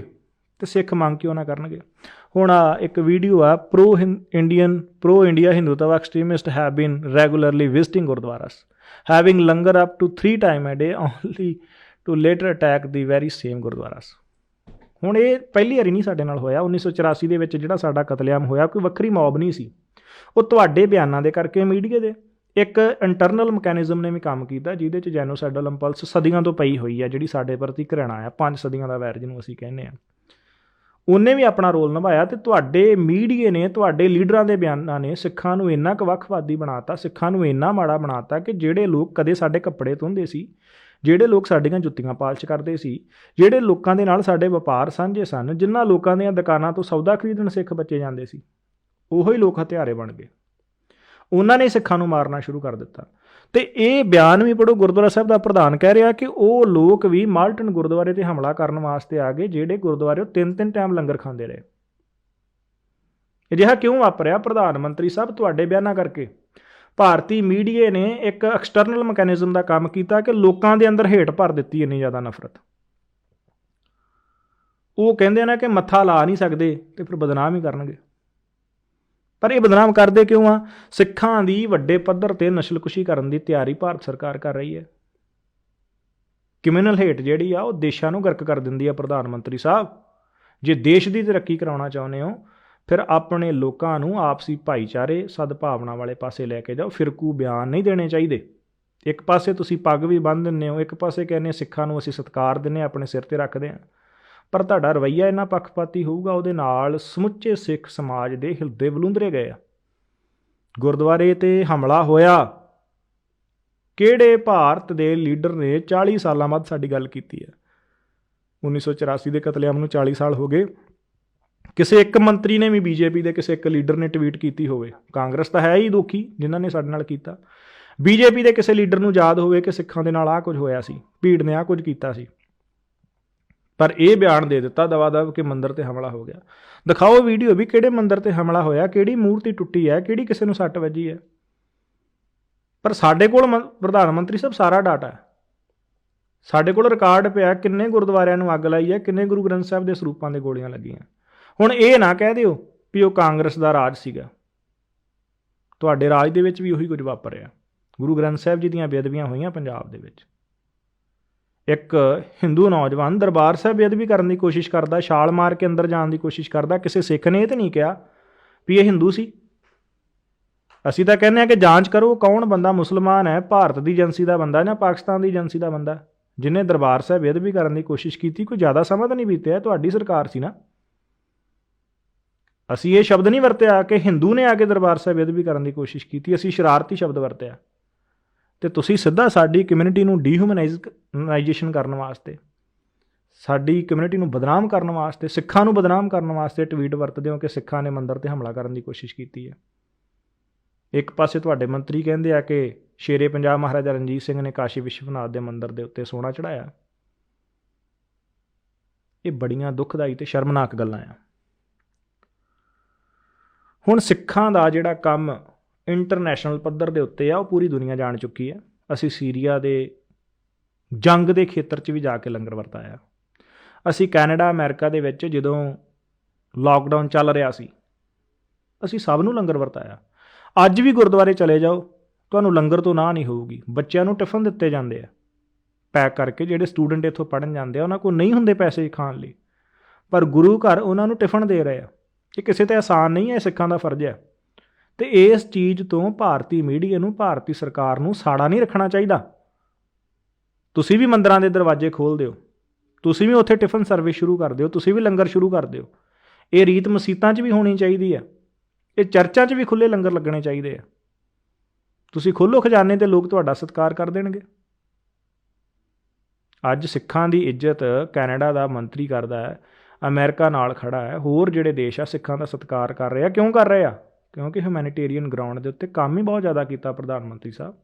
ਤੇ ਸਿੱਖ ਮੰਗ ਕਿਉਂ ਨਾ ਕਰਨਗੇ? ਹੁਣ ਇੱਕ ਵੀਡੀਓ ਆ, pro Indian, pro India Hindutva extremist have been regularly visiting gurdwaras having langar up to 3 time a day only to later attack the very same gurdwaras ਹੁਣ ਇਹ ਪਹਿਲੀ ਵਾਰੀ ਨਹੀਂ ਸਾਡੇ ਨਾਲ ਹੋਇਆ। 1984 ਦੇ ਵਿੱਚ ਜਿਹੜਾ ਸਾਡਾ ਕਤਲੇਆਮ ਹੋਇਆ, ਕੋਈ ਵੱਖਰੀ ਮੌਬ ਨਹੀਂ ਸੀ। ਉਹ ਤੁਹਾਡੇ ਬਿਆਨਾਂ ਦੇ ਕਰਕੇ ਮੀਡੀਆ ਦੇ ਇੱਕ ਇੰਟਰਨਲ ਮੈਕੈਨਿਜ਼ਮ ਨੇ ਵੀ ਕੰਮ ਕੀਤਾ, ਜਿਹਦੇ ਚ ਜੈਨੋਸਾਈਡਲ ਇੰਪਲਸ ਸਦੀਆਂ ਤੋਂ ਪਈ ਹੋਈ ਹੈ ਜਿਹੜੀ ਸਾਡੇ ਪ੍ਰਤੀ ਘৃਣਾ ਆ, ਪੰਜ ਸਦੀਆਂ ਦਾ ਵੈਰ ਜਿਹਨੂੰ ਅਸੀਂ ਕਹਿੰਦੇ ਆ। ਉਹਨੇ ਵੀ ਆਪਣਾ ਰੋਲ ਨਿਭਾਇਆ ਤੇ ਤੁਹਾਡੇ ਮੀਡੀਏ ਨੇ, ਤੁਹਾਡੇ ਲੀਡਰਾਂ ਦੇ ਬਿਆਨਾਂ ਨੇ ਸਿੱਖਾਂ ਨੂੰ ਇੰਨਾ ਕੁ ਵੱਖਵਾਦੀ ਬਣਾਤਾ, ਸਿੱਖਾਂ ਨੂੰ ਇੰਨਾ ਮਾੜਾ ਬਣਾਤਾ ਕਿ ਜਿਹੜੇ ਲੋਕ ਕਦੇ ਸਾਡੇ ਕੱਪੜੇ ਧੋਂਦੇ ਸੀ, ਜਿਹੜੇ ਲੋਕ ਸਾਡੀਆਂ ਜੁੱਤੀਆਂ ਪਾਲਸ ਕਰਦੇ ਸੀ, ਜਿਹੜੇ ਲੋਕਾਂ ਦੇ ਨਾਲ ਸਾਡੇ ਵਪਾਰ ਸਾਂਝੇ ਸਨ ਜਿਨ੍ਹਾਂ ਲੋਕਾਂ ਦੀਆਂ ਦੁਕਾਨਾਂ ਤੋਂ ਸੌਦਾ ਖਰੀਦਣ ਸਿੱਖ ਬੱਚੇ ਜਾਂਦੇ ਸੀ, ਉਹੋ ਹੀ ਲੋਕ ਹਥਿਆਰੇ ਬਣ ਗਏ। ਉਹਨਾਂ ਨੇ ਸਿੱਖਾਂ ਨੂੰ ਮਾਰਨਾ ਸ਼ੁਰੂ ਕਰ ਦਿੱਤਾ। ਤੇ ਇਹ ਬਿਆਨ ਵੀ ਪੜੋ ਗੁਰਦੁਆਰਾ ਸਾਹਿਬ ਦਾ ਪ੍ਰਧਾਨ ਕਹਿ ਰਿਹਾ ਕਿ ਉਹ ਲੋਕ ਵੀ ਮਾਲਟਨ ਗੁਰਦੁਆਰੇ ਤੇ ਹਮਲਾ ਕਰਨ ਵਾਸਤੇ ਆ ਗਏ, ਜਿਹੜੇ ਗੁਰਦੁਆਰੇ ਉਹ ਤਿੰਨ ਤਿੰਨ ਟਾਈਮ ਲੰਗਰ ਖਾਂਦੇ ਰਹੇ। ਅਜਿਹਾ ਕਿਉਂ ਵਾਪਰਿਆ? ਪ੍ਰਧਾਨ ਮੰਤਰੀ ਸਾਹਿਬ, ਤੁਹਾਡੇ ਬਿਆਨਾਂ ਕਰਕੇ। ਭਾਰਤੀ ਮੀਡੀਆ ਨੇ ਇੱਕ ਐਕਸਟਰਨਲ ਮੈਕੈਨਿਜ਼ਮ ਦਾ ਕੰਮ ਕੀਤਾ ਕਿ ਲੋਕਾਂ ਦੇ ਅੰਦਰ ਹੇਟ ਭਰ ਦਿੱਤੀ ਇੰਨੀ ਜ਼ਿਆਦਾ ਨਫ਼ਰਤ। ਉਹ ਕਹਿੰਦੇ ਨੇ ਕਿ ਮੱਥਾ ਲਾ ਨਹੀਂ ਸਕਦੇ ਤੇ ਫਿਰ ਬਦਨਾਮ ਹੀ ਕਰਨਗੇ। ਪਰ ਇਹ ਬਦਨਾਮ ਕਰਦੇ ਕਿਉਂ ਆ? ਸਿੱਖਾਂ ਦੀ ਵੱਡੇ ਪੱਧਰ ਤੇ ਨਸਲਕੁਸ਼ੀ ਕਰਨ ਦੀ ਤਿਆਰੀ ਭਾਰਤ ਸਰਕਾਰ ਕਰ ਰਹੀ ਹੈ। ਕ੍ਰਿਮੀਨਲ ਹੇਟ ਜਿਹੜੀ ਆ, ਉਹ ਦੇਸ਼ਾਂ ਨੂੰ ਗਰਕ ਕਰ ਦਿੰਦੀ ਆ, ਪ੍ਰਧਾਨ ਮੰਤਰੀ ਸਾਹਿਬ। ਜੇ ਦੇਸ਼ ਦੀ ਤਰੱਕੀ ਕਰਾਉਣਾ ਚਾਹੁੰਦੇ ਹੋ, ਫਿਰ ਆਪਣੇ ਲੋਕਾਂ ਨੂੰ ਆਪਸੀ ਭਾਈਚਾਰੇ, ਸਦਭਾਵਨਾ ਵਾਲੇ ਪਾਸੇ ਲੈ ਕੇ ਜਾਓ। ਫਿਰਕੂ ਬਿਆਨ ਨਹੀਂ ਦੇਣੇ ਚਾਹੀਦੇ। ਇੱਕ ਪਾਸੇ ਤੁਸੀਂ ਪੱਗ ਵੀ ਬੰਨ੍ਹ ਦਿੰਦੇ ਹੋ, ਇੱਕ ਪਾਸੇ ਕਹਿੰਦੇ ਸਿੱਖਾਂ ਨੂੰ ਅਸੀਂ ਸਤਿਕਾਰ ਦਿੰਦੇ ਹਾਂ, ਆਪਣੇ ਸਿਰ ਤੇ ਰੱਖਦੇ ਹਾਂ। ਪਰ ਤੁਹਾਡਾ ਰਵੱਈਆ ਇੰਨਾ ਪੱਖਪਾਤੀ ਹੋਊਗਾ, ਉਹਦੇ ਨਾਲ ਸਮੁੱਚੇ ਸਿੱਖ ਸਮਾਜ ਦੇ ਹਿਰਦੇ ਬਲੁੰਦਰੇ ਗਏ ਆ। ਗੁਰਦੁਆਰੇ ਤੇ ਹਮਲਾ ਹੋਇਆ। ਕਿਹੜੇ ਭਾਰਤ ਦੇ ਲੀਡਰ ਨੇ 40 ਸਾਲਾਂ ਬਾਅਦ ਸਾਡੀ ਗੱਲ ਕੀਤੀ ਹੈ? 1984 ਦੇ ਕਤਲੇਆਮ ਨੂੰ 40 ਸਾਲ ਹੋ ਗਏ। ਕਿਸੇ ਇੱਕ ਮੰਤਰੀ ਨੇ ਵੀ ਬੀਜੇਪੀ ਦੇ ਕਿਸੇ ਇੱਕ ਲੀਡਰ ਨੇ ਟਵੀਟ ਕੀਤੀ ਹੋਵੇ। ਕਾਂਗਰਸ ਤਾਂ ਹੈ ਹੀ ਦੁਖੀ, ਜਿਨ੍ਹਾਂ ਨੇ ਸਾਡੇ ਨਾਲ ਕੀਤਾ। ਬੀਜੇਪੀ ਦੇ ਕਿਸੇ ਲੀਡਰ ਨੂੰ ਯਾਦ ਹੋਵੇ ਕਿ ਸਿੱਖਾਂ ਦੇ ਨਾਲ ਆਹ ਕੁਝ ਹੋਇਆ ਸੀ, ਭੀੜ ਨੇ ਆਹ ਕੁਝ ਕੀਤਾ ਸੀ। ਪਰ ਇਹ ਬਿਆਨ ਦੇ ਦਿੱਤਾ, ਦਵਾ ਦਵ ਕਿ ਮੰਦਰ ਤੇ ਹਮਲਾ ਹੋ ਗਿਆ। ਦਿਖਾਓ ਵੀਡੀਓ ਵੀ ਕਿਹੜੇ ਮੰਦਰ ਤੇ ਹਮਲਾ ਹੋਇਆ, ਕਿਹੜੀ ਮੂਰਤੀ ਟੁੱਟੀ ਹੈ, ਕਿਹੜੀ ਕਿਸੇ ਨੂੰ ਸੱਟ ਵੱਜੀ ਹੈ। ਪਰ ਸਾਡੇ ਕੋਲ ਮੰ- ਪ੍ਰਧਾਨ ਮੰਤਰੀ ਸਾਹਿਬ, ਸਾਰਾ ਡਾਟਾ ਹੈ। ਸਾਡੇ ਕੋਲ ਰਿਕਾਰਡ ਪਿਆ ਕਿੰਨੇ ਗੁਰਦੁਆਰਿਆਂ ਨੂੰ ਅੱਗ ਲਾਈ ਹੈ, ਕਿੰਨੇ ਗੁਰੂ ਗ੍ਰੰਥ ਸਾਹਿਬ ਦੇ ਸਰੂਪਾਂ ਦੇ ਗੋਲੀਆਂ ਲੱਗੀਆਂ। ਹੁਣ ਇਹ ਨਾ ਕਹਿ ਦਿਓ ਵੀ ਉਹ ਕਾਂਗਰਸ ਦਾ ਰਾਜ ਸੀਗਾ। ਤੁਹਾਡੇ ਰਾਜ ਦੇ ਵਿੱਚ ਵੀ ਉਹੀ ਕੁਝ ਵਾਪਰਿਆ। ਗੁਰੂ ਗ੍ਰੰਥ ਸਾਹਿਬ ਜੀ ਦੀਆਂ ਬੇਅਦਬੀਆਂ ਹੋਈਆਂ ਪੰਜਾਬ ਦੇ ਵਿੱਚ। ਇੱਕ ਹਿੰਦੂ ਨੌਜਵਾਨ ਦਰਬਾਰ ਸਾਹਿਬ ਬੇਅਦਬੀ ਕਰਨ ਦੀ ਕੋਸ਼ਿਸ਼ ਕਰਦਾ, ਛਾਲ ਮਾਰ ਕੇ ਅੰਦਰ ਜਾਣ ਦੀ ਕੋਸ਼ਿਸ਼ ਕਰਦਾ, ਕਿਸੇ ਸਿੱਖ ਨੇ ਇਹ ਤਾਂ ਨਹੀਂ ਕਿਹਾ ਵੀ ਇਹ ਹਿੰਦੂ ਸੀ? ਅਸੀਂ ਤਾਂ ਕਹਿੰਦੇ ਆ ਕਿ ਜਾਂਚ ਕਰੋ ਕੌਣ ਬੰਦਾ ਮੁਸਲਮਾਨ ਹੈ, ਭਾਰਤ ਦੀ ਏਜੰਸੀ ਦਾ ਬੰਦਾ ਜਾਂ ਪਾਕਿਸਤਾਨ ਦੀ ਏਜੰਸੀ ਦਾ ਬੰਦਾ। ਜਿਨੇ ਦਰਬਾਰ ਸਾਹਿਬ ਬੇਅਦਬੀ ਕਰਨ ਦੀ ਕੋਸ਼ਿਸ਼ ਕੀਤੀ, ਕੋਈ ਜ਼ਿਆਦਾ ਸਮਾਂ ਤਾਂ ਨਹੀਂ ਬੀਤਿਆ ਤੁਹਾਡੀ ਸਰਕਾਰ ਸੀ ਨਾ। ਅਸੀਂ ਇਹ ਸ਼ਬਦ ਨਹੀਂ ਵਰਤਿਆ ਕਿ ਹਿੰਦੂ ਨੇ ਆ ਕੇ ਦਰਬਾਰ ਸਾਹਿਬ ਬੇਅਦਬੀ ਕਰਨ ਦੀ ਕੋਸ਼ਿਸ਼ ਕੀਤੀ, ਅਸੀਂ ਸ਼ਰਾਰਤੀ ਸ਼ਬਦ ਵਰਤਿਆ। ਤੇ ਤੁਸੀਂ ਸਿੱਧਾ ਸਾਡੀ ਕਮਿਊਨਿਟੀ ਨੂੰ ਡੀਹਿਊਮਨਾਈਜੇਸ਼ਨ ਕਰਨ ਵਾਸਤੇ, ਸਾਡੀ ਕਮਿਊਨਿਟੀ ਨੂੰ ਬਦਨਾਮ ਕਰਨ ਵਾਸਤੇ, ਸਿੱਖਾਂ ਨੂੰ ਬਦਨਾਮ ਕਰਨ ਵਾਸਤੇ ਟਵੀਟ ਵਰਤਦੇ ਹੋ ਕਿ ਸਿੱਖਾਂ ਨੇ ਮੰਦਰ ਤੇ ਹਮਲਾ ਕਰਨ ਦੀ ਕੋਸ਼ਿਸ਼ ਕੀਤੀ ਹੈ। ਇੱਕ ਪਾਸੇ ਤੁਹਾਡੇ ਮੰਤਰੀ ਕਹਿੰਦੇ ਆ ਕਿ ਸ਼ੇਰੇ ਪੰਜਾਬ ਮਹਾਰਾਜਾ ਰਣਜੀਤ ਸਿੰਘ ਨੇ ਕਾਸ਼ੀ ਵਿਸ਼ਵਨਾਥ ਦੇ ਮੰਦਰ ਦੇ ਉੱਤੇ ਸੋਨਾ ਚੜਾਇਆ ਇਹ ਬੜੀਆਂ ਦੁਖਦਾਈ ਤੇ ਸ਼ਰਮਨਾਕ ਗੱਲਾਂ ਆ। ਹੁਣ ਸਿੱਖਾਂ ਦਾ ਜਿਹੜਾ ਕੰਮ ਇੰਟਰਨੈਸ਼ਨਲ ਪੱਧਰ ਦੇ ਉੱਤੇ ਆ, ਉਹ ਪੂਰੀ ਦੁਨੀਆ ਜਾਣ ਚੁੱਕੀ ਹੈ। ਅਸੀਂ ਸੀਰੀਆ ਦੇ ਜੰਗ ਦੇ ਖੇਤਰ 'ਚ ਵੀ ਜਾ ਕੇ ਲੰਗਰ ਵਰਤਾਇਆ। ਅਸੀਂ ਕੈਨੇਡਾ, ਅਮਰੀਕਾ ਦੇ ਵਿੱਚ ਜਦੋਂ ਲਾਕਡਾਊਨ ਚੱਲ ਰਿਹਾ ਸੀ, ਅਸੀਂ ਸਭ ਨੂੰ ਲੰਗਰ ਵਰਤਾਇਆ। ਅੱਜ ਵੀ ਗੁਰਦੁਆਰੇ ਚਲੇ ਜਾਓ, ਤੁਹਾਨੂੰ ਲੰਗਰ ਤੋਂ ਨਾ ਨਹੀਂ ਹੋਊਗੀ। ਬੱਚਿਆਂ ਨੂੰ ਟਿਫਨ ਦਿੱਤੇ ਜਾਂਦੇ ਆ। ਪੈਕ ਕਰਕੇ ਜਿਹੜੇ ਸਟੂਡੈਂਟ ਇੱਥੋਂ ਪੜਨ ਜਾਂਦੇ ਆ, ਉਹਨਾਂ ਕੋਲ ਨਹੀਂ ਹੁੰਦੇ ਪੈਸੇ ਖਾਣ ਲਈ। ਪਰ ਗੁਰੂ ਘਰ ਉਹਨਾਂ ਨੂੰ ਟਿਫਨ ਦੇ ਰਹੇ ਆ। ਇਹ ਕਿਸੇ ਤੇ ਆਸਾਨ ਨਹੀਂ ਹੈ, ਇਹ ਸਿੱਖਾਂ ਦਾ ਫਰਜ਼ ਹੈ। ਤੇ ਇਸ ਚੀਜ਼ ਤੋਂ ਭਾਰਤੀ ਮੀਡੀਆ ਨੂੰ, ਭਾਰਤੀ ਸਰਕਾਰ ਨੂੰ ਸਾੜਾ ਨਹੀਂ ਰੱਖਣਾ ਚਾਹੀਦਾ। ਤੁਸੀਂ ਵੀ ਮੰਦਰਾਂ ਦੇ ਦਰਵਾਜ਼ੇ ਖੋਲ ਦਿਓ। ਤੁਸੀਂ ਵੀ ਉੱਥੇ ਟਿਫਨ ਸਰਵਿਸ ਸ਼ੁਰੂ ਕਰ ਦਿਓ। ਤੁਸੀਂ ਵੀ ਲੰਗਰ ਸ਼ੁਰੂ ਕਰ ਦਿਓ। ਇਹ ਰੀਤ ਮਸੀਤਾਂ 'ਚ ਵੀ ਹੋਣੀ ਚਾਹੀਦੀ ਹੈ। ਇਹ ਚਰਚਾਂ 'ਚ ਵੀ ਖੁੱਲੇ ਲੰਗਰ ਲੱਗਣੇ ਚਾਹੀਦੇ ਆ। ਤੁਸੀਂ ਖੋਲੋ ਖਜ਼ਾਨੇ ਤੇ ਲੋਕ ਤੁਹਾਡਾ ਸਤਿਕਾਰ ਕਰ ਦੇਣਗੇ। ਅੱਜ ਸਿੱਖਾਂ ਦੀ ਇੱਜ਼ਤ ਕੈਨੇਡਾ ਦਾ ਮੰਤਰੀ ਕਰਦਾ ਹੈ। ਅਮਰੀਕਾ ਨਾਲ ਖੜਾ ਹੈ। ਹੋਰ ਜਿਹੜੇ ਦੇਸ਼ ਆ, ਸਿੱਖਾਂ ਦਾ ਸਤਿਕਾਰ ਕਰ ਰਿਹਾ। ਕਿਉਂ ਕਰ ਰਿਹਾ ਕਿਉਂਕਿ ਹਿਊਮੈਨਿਟੇਰੀਅਨ ਗਰਾਊਂਡ ਦੇ ਉੱਤੇ ਕੰਮ ਹੀ ਬਹੁਤ ਜ਼ਿਆਦਾ ਕੀਤਾ ਪ੍ਰਧਾਨ ਮੰਤਰੀ ਸਾਹਿਬ।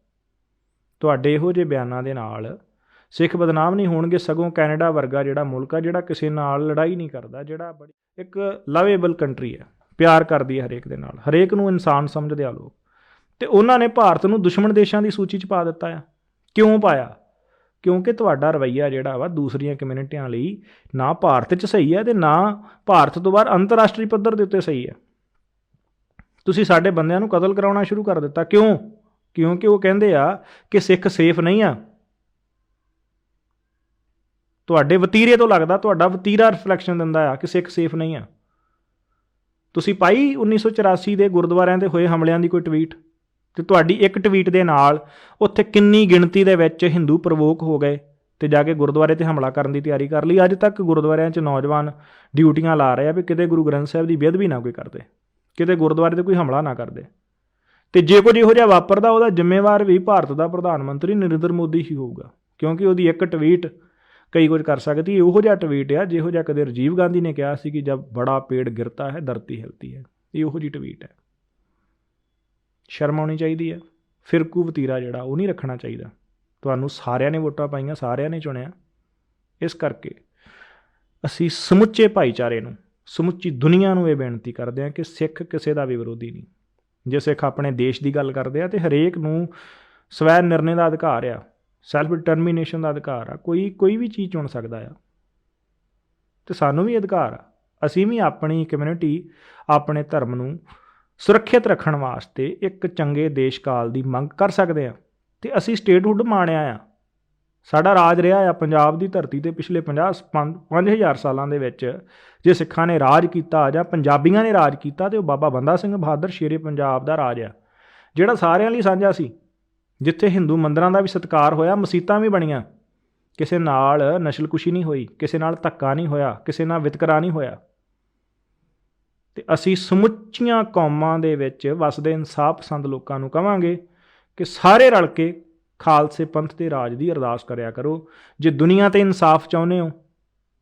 ਤੁਹਾਡੇ ਇਹੋ ਜਿਹੇ ਬਿਆਨਾਂ ਦੇ ਨਾਲ ਸਿੱਖ ਬਦਨਾਮ ਨਹੀਂ ਹੋਣਗੇ, ਸਗੋਂ ਕੈਨੇਡਾ ਵਰਗਾ ਜਿਹੜਾ ਮੁਲਕ ਆ, ਜਿਹੜਾ ਕਿਸੇ ਨਾਲ ਲੜਾਈ ਨਹੀਂ ਕਰਦਾ, ਜਿਹੜਾ ਬੜੀ ਇੱਕ ਲਵੇਬਲ ਕੰਟਰੀ ਹੈ ਪਿਆਰ ਕਰਦੀ ਹੈ ਹਰੇਕ ਦੇ ਨਾਲ, ਹਰੇਕ ਨੂੰ ਇਨਸਾਨ ਸਮਝਦੇ ਆ ਲੋਕ। ਤੇ ਉਹਨਾਂ ਨੇ ਭਾਰਤ ਨੂੰ ਦੁਸ਼ਮਣ ਦੇਸ਼ਾਂ ਦੀ ਸੂਚੀ 'ਚ ਪਾ ਦਿੱਤਾ ਆ। ਕਿਉਂ ਪਾਇਆ? ਕਿਉਂਕਿ ਤੁਹਾਡਾ ਰਵੱਈਆ ਜਿਹੜਾ ਵਾ ਦੂਸਰੀਆਂ ਕਮਿਊਨਿਟੀਆਂ ਲਈ ਨਾ ਭਾਰਤ 'ਚ ਸਹੀ ਹੈ ਤੇ ਨਾ ਭਾਰਤ ਤੋਂ ਬਾਹਰ ਅੰਤਰਰਾਸ਼ਟਰੀ ਪੱਧਰ ਦੇ ਉੱਤੇ ਸਹੀ ਹੈ ਤੁਸੀਂ ਸਾਡੇ ਬੰਦਿਆਂ ਨੂੰ ਕਤਲ ਕਰਾਉਣਾ ਸ਼ੁਰੂ ਕਰ ਦਿੱਤਾ। ਕਿਉਂ? ਕਿਉਂਕਿ ਉਹ ਕਹਿੰਦੇ ਆ ਕਿ ਸਿੱਖ ਸੇਫ ਨਹੀਂ ਆ। ਤੁਹਾਡੇ ਵਤੀਰੇ ਤੋਂ ਲੱਗਦਾ, ਤੁਹਾਡਾ ਵਤੀਰਾ ਰਿਫਲੈਕਸ਼ਨ ਦਿੰਦਾ ਆ ਕਿ ਸਿੱਖ ਸੇਫ ਨਹੀਂ ਆ। ਤੁਸੀਂ ਪਾਈ 1984 ਦੇ ਗੁਰਦੁਆਰਿਆਂ ਤੇ ਹੋਏ ਹਮਲਿਆਂ ਦੀ ਕੋਈ ਟਵੀਟ ਤੇ ਤੁਹਾਡੀ ਇੱਕ ਟਵੀਟ ਦੇ ਨਾਲ ਉੱਥੇ ਕਿੰਨੀ ਗਿਣਤੀ ਦੇ ਵਿੱਚ ਹਿੰਦੂ ਪ੍ਰਵੋਕ ਹੋ ਗਏ ਤੇ ਜਾ ਕੇ ਗੁਰਦੁਆਰੇ ਤੇ ਹਮਲਾ ਕਰਨ ਦੀ ਤਿਆਰੀ ਕਰ ਲਈ। ਅੱਜ ਤੱਕ ਗੁਰਦੁਆਰਿਆਂ 'ਚ ਨੌਜਵਾਨ ਡਿਊਟੀਆਂ ਲਾ ਰਹੇ ਆ ਵੀ ਕਿਤੇ ਗੁਰੂ ਗ੍ਰੰਥ ਸਾਹਿਬ ਦੀ ਬੇਅਦਬੀ ਨਾ ਕੋਈ ਕਰਦੇ। ਕਿਤੇ ਗੁਰਦੁਆਰੇ ਤੇ ਕੋਈ ਹਮਲਾ ਨਾ ਕਰਦੇ। ਤੇ ਜੇ ਕੁਝ ਇਹੋ ਜਿਹਾ ਵਾਪਰਦਾ, ਉਹਦਾ ਜ਼ਿੰਮੇਵਾਰ ਵੀ ਭਾਰਤ ਦਾ ਪ੍ਰਧਾਨ ਮੰਤਰੀ ਨਰਿੰਦਰ ਮੋਦੀ ਹੀ ਹੋਊਗਾ। ਕਿਉਂਕਿ ਉਹਦੀ ਇੱਕ ਟਵੀਟ ਕਈ ਕੁਝ ਕਰ ਸਕਦੀ ਹੈ। ਉਹੋ ਜਿਹਾ ਟਵੀਟ ਆ, ਜਿਹੋ ਜਿਹਾ ਕਦੇ ਰਾਜੀਵ ਗਾਂਧੀ ਨੇ ਕਿਹਾ ਸੀ ਕਿ ਜਦ ਬੜਾ ਪੇੜ ਗਿਰਤਾ ਹੈ, ਧਰਤੀ ਹਿਲਤੀ ਹੈ। ਇਹ ਉਹੋ ਜਿਹੀ ਟਵੀਟ ਹੈ। ਸ਼ਰਮ ਆਉਣੀ ਚਾਹੀਦੀ ਹੈ। ਫਿਰਕੂ ਵਤੀਰਾ ਜਿਹੜਾ, ਉਹ ਨਹੀਂ ਰੱਖਣਾ ਚਾਹੀਦਾ। ਤੁਹਾਨੂੰ ਸਾਰਿਆਂ ਨੇ ਵੋਟਾਂ ਪਾਈਆਂ, ਸਾਰਿਆਂ ਨੇ ਚੁਣਿਆ। ਇਸ ਕਰਕੇ ਅਸੀਂ ਸਮੁੱਚੇ ਭਾਈਚਾਰੇ ਨੂੰ ਸਮੁੱਚੀ ਦੁਨੀਆ ਨੂੰ ਇਹ ਬੇਨਤੀ ਕਰਦੇ ਹਾਂ ਕਿ ਸਿੱਖ ਕਿਸੇ ਦਾ ਵੀ ਵਿਰੋਧੀ ਨਹੀਂ। ਜੇ ਸਿੱਖ ਆਪਣੇ ਦੇਸ਼ ਦੀ ਗੱਲ ਕਰਦੇ ਆ ਤੇ ਹਰੇਕ ਨੂੰ ਸਵੈ ਨਿਰਣੇ ਦਾ ਅਧਿਕਾਰ ਆ ਸੈਲਫ ਡਿਟਰਮੀਨੇਸ਼ਨ ਦਾ ਅਧਿਕਾਰ ਆ, ਕੋਈ ਕੋਈ ਵੀ ਚੀਜ਼ ਚੁਣ ਸਕਦਾ ਆ। ਤੇ ਸਾਨੂੰ ਵੀ ਅਧਿਕਾਰ ਆ। ਅਸੀਂ ਵੀ ਆਪਣੀ ਕਮਿਊਨਿਟੀ ਆਪਣੇ ਧਰਮ ਨੂੰ ਸੁਰੱਖਿਅਤ ਰੱਖਣ ਵਾਸਤੇ ਇੱਕ ਚੰਗੇ ਦੇਸ਼ ਕਾਲ ਦੀ ਮੰਗ ਕਰ ਸਕਦੇ ਆ। ਤੇ ਅਸੀਂ ਸਟੇਟਹੁੱਡ ਮਾਣਿਆ ਆ। ਸਾਡਾ ਰਾਜ ਰਿਹਾ ਆ ਪੰਜਾਬ ਦੀ ਧਰਤੀ ਤੇ ਪਿਛਲੇ 50 5000 ਸਾਲਾਂ ਦੇ ਵਿੱਚ। ਜੇ ਸਿੱਖਾਂ ਨੇ ਰਾਜ ਕੀਤਾ ਜਾਂ ਪੰਜਾਬੀਆਂ ਨੇ ਰਾਜ ਕੀਤਾ ਤੇ ਉਹ ਬਾਬਾ ਬੰਦਾ ਸਿੰਘ ਬਹਾਦਰ ਸ਼ੇਰੇ ਪੰਜਾਬ ਦਾ ਰਾਜ ਆ। ਜਿਹੜਾ ਸਾਰਿਆਂ ਲਈ ਸਾਂਝਾ ਸੀ, ਜਿੱਥੇ ਹਿੰਦੂ ਮੰਦਰਾਂ ਦਾ ਵੀ ਸਤਿਕਾਰ ਹੋਇਆ, ਮਸੀਤਾਂ ਵੀ ਬਣੀਆਂ। ਕਿਸੇ ਨਾਲ ਨਸਲਕੁਸ਼ੀ ਨਹੀਂ ਹੋਈ, ਕਿਸੇ ਨਾਲ ਧੱਕਾ ਨਹੀਂ ਹੋਇਆ, ਕਿਸੇ ਨਾਲ ਵਿਤਕਰਾ ਨਹੀਂ ਹੋਇਆ। ਤੇ ਅਸੀਂ ਸਮੁੱਚੀਆਂ ਕੌਮਾਂ ਦੇ ਵਿੱਚ ਵਸਦੇ ਇਨਸਾਫ ਪਸੰਦ ਲੋਕਾਂ ਨੂੰ ਕਵਾਂਗੇ ਕਿ ਸਾਰੇ ਰਲ ਕੇ ਖਾਲਸੇ ਪੰਥ ਦੇ ਰਾਜ ਦੀ ਅਰਦਾਸ ਕਰਿਆ ਕਰੋ। ਜੇ ਦੁਨੀਆ ਤੇ ਇਨਸਾਫ ਚਾਹੁੰਦੇ ਹੋ,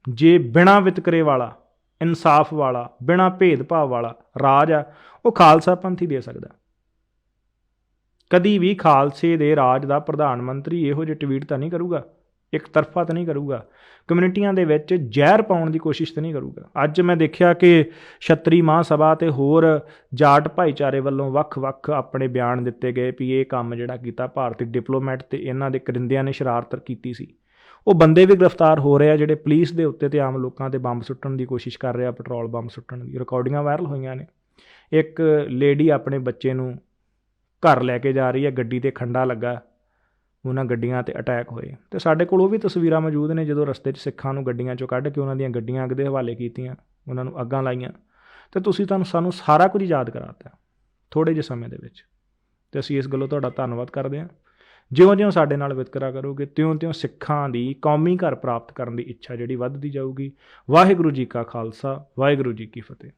ਜੇ ਬਿਨਾਂ ਵਿਤਕਰੇ ਵਾਲਾ, ਇਨਸਾਫ ਵਾਲਾ, ਬਿਨਾਂ ਭੇਦਭਾਵ ਵਾਲਾ ਰਾਜ ਆ, ਉਹ ਖਾਲਸਾ ਪੰਥ ਹੀ ਦੇ ਸਕਦਾ। ਕਦੀ ਵੀ ਖਾਲਸੇ ਦੇ ਰਾਜ ਦਾ ਪ੍ਰਧਾਨ ਮੰਤਰੀ ਇਹੋ ਜਿਹੇ ਟਵੀਟ ਤਾਂ ਨਹੀਂ ਕਰੂਗਾ। ਇੱਕ ਤਰਫਾ ਤਾਂ ਨਹੀਂ ਕਰੂਗਾ। ਕਮਿਊਨਿਟੀਆਂ ਦੇ ਵਿੱਚ ਜ਼ਹਿਰ ਪਾਉਣ ਦੀ ਕੋਸ਼ਿਸ਼ ਤਾਂ ਨਹੀਂ ਕਰੂਗਾ। ਅੱਜ ਮੈਂ ਦੇਖਿਆ ਕਿ ਛਤਰੀ ਮਹਾਸਭਾ ਤੇ ਹੋਰ ਜਾਟ ਭਾਈਚਾਰੇ ਵੱਲੋਂ ਵੱਖ-ਵੱਖ ਆਪਣੇ ਬਿਆਨ ਦਿੱਤੇ ਗਏ ਵੀ ਇਹ ਕੰਮ ਜਿਹੜਾ ਕੀਤਾ ਭਾਰਤੀ ਡਿਪਲੋਮੈਟ ਤੇ ਇਹਨਾਂ ਦੇ ਕਰਿੰਦਿਆਂ ਨੇ ਸ਼ਰਾਰਤ ਕੀਤੀ ਸੀ। ਉਹ ਬੰਦੇ ਵੀ ਗ੍ਰਿਫਤਾਰ ਹੋ ਰਹੇ ਆ ਜਿਹੜੇ ਪੁਲਿਸ ਦੇ ਉੱਤੇ ਤੇ ਆਮ ਲੋਕਾਂ ਤੇ ਬੰਬ ਸੁੱਟਣ ਦੀ ਕੋਸ਼ਿਸ਼ ਕਰ ਰਿਹਾ ਪੈਟਰੋਲ ਬੰਬ ਸੁੱਟਣ ਦੀ। ਰਿਕਾਰਡਿੰਗਾਂ ਵਾਇਰਲ ਹੋਈਆਂ ਨੇ। ਇੱਕ ਲੇਡੀ ਆਪਣੇ ਬੱਚੇ ਨੂੰ ਘਰ ਲੈ ਕੇ ਜਾ ਰਹੀ ਹੈ, ਗੱਡੀ ਤੇ ਖੰਡਾ ਲੱਗਾ। ਉਹਨਾਂ ਗੱਡੀਆਂ ਤੇ ਅਟੈਕ ਹੋਏ। ਤੇ ਸਾਡੇ ਕੋਲ ਉਹ ਵੀ ਤਸਵੀਰਾਂ ਮੌਜੂਦ ਨੇ ਜਦੋਂ ਰਸਤੇ 'ਚ ਸਿੱਖਾਂ ਨੂੰ ਗੱਡੀਆਂ 'ਚੋਂ ਕੱਢ ਕੇ ਉਹਨਾਂ ਦੀਆਂ ਗੱਡੀਆਂ ਅੱਗ ਦੇ ਹਵਾਲੇ ਕੀਤੀਆਂ, ਉਹਨਾਂ ਨੂੰ ਅੱਗਾਂ ਲਾਈਆਂ। ਤੇ ਤੁਸੀਂ ਤੁਹਾਨੂੰ, ਸਾਨੂੰ ਸਾਰਾ ਕੁਝ ਯਾਦ ਕਰਾਤਾ ਥੋੜੇ ਜਿਹੇ ਸਮੇਂ ਦੇ ਵਿੱਚ। ਤੇ ਅਸੀਂ ਇਸ ਗੱਲੋਂ ਤੁਹਾਡਾ ਧੰਨਵਾਦ ਕਰਦੇ ਹਾਂ। ਜਿਉਂ-ਜਿਉਂ ਸਾਡੇ ਨਾਲ ਵਿਤਕਰਾ ਕਰੋਗੇ, ਤਿਉਂ-ਤਿਉਂ ਸਿੱਖਾਂ ਦੀ ਕੌਮੀ ਘਰ ਪ੍ਰਾਪਤ ਕਰਨ ਦੀ ਇੱਛਾ ਜਿਹੜੀ ਵੱਧਦੀ ਜਾਊਗੀ। ਵਾਹਿਗੁਰੂ ਜੀ ਕਾ ਖਾਲਸਾ, ਵਾਹਿਗੁਰੂ ਜੀ ਕੀ ਫਤਿਹ।